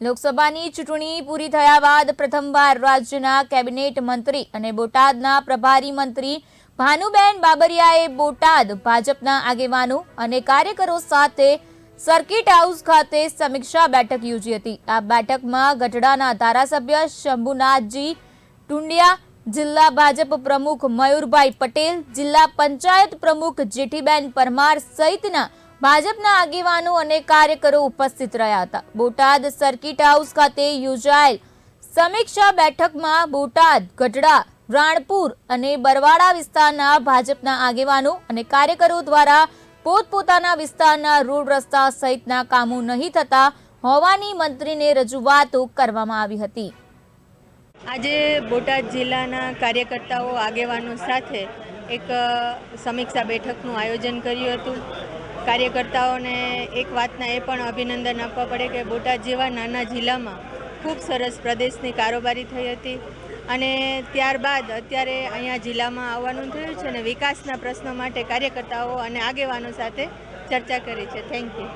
લોકસભાની ચૂંટણી પૂરી થયા બાદ પ્રથમવાર રાજ્યના કેબિનેટ મંત્રી અને બોટાદના પ્રભારી મંત્રી ભાનુબેન બાબરિયાએ બોટાદ ભાજપના આગેવાનો અને કાર્યકરો સાથે સર્કિટ હાઉસ ખાતે સમીક્ષા બેઠક યોજી હતી. આ બેઠકમાં ગઢડાના ધારાસભ્ય શંભુનાથજી ટુંડિયા, જિલ્લા ભાજપ પ્રમુખ મયુરભાઈ પટેલ, જિલ્લા પંચાયત પ્રમુખ જેઠીબેન પરમાર સહિતના ભાજપના આગેવાનો અને કાર્યકરો ઉપસ્થિત રહ્યા હતા. બોટાદ સર્કિટ હાઉસ ખાતે યોજાયેલ સમીક્ષા બેઠકમાં બોટાદ, ગઢડા, રાણપુર અને બરવાડા વિસ્તારના ભાજપના આગેવાનો અને કાર્યકરો દ્વારા પોતપોતાના વિસ્તારના રોડ રસ્તા સહિતના કામો નહીં થતા હોવાની મંત્રીને રજૂઆતો કરવામાં આવી હતી. આજે બોટાદ જિલ્લાના કાર્યકર્તાઓ, આગેવાનો સાથે એક સમીક્ષા બેઠકનું આયોજન કર્યું હતું. કાર્યકર્તાઓને એક વાતના એ પણ અભિનંદન આપવા પડે કે બોટાદ જેવા નાના જિલ્લામાં ખૂબ સરસ પ્રદેશની કારોબારી થઈ હતી. અને ત્યારબાદ અત્યારે અહીંયા જિલ્લામાં આવવાનું થયું છે અને વિકાસના પ્રશ્નો માટે કાર્યકર્તાઓ અને આગેવાનો સાથે ચર્ચા કરી છે. Thank you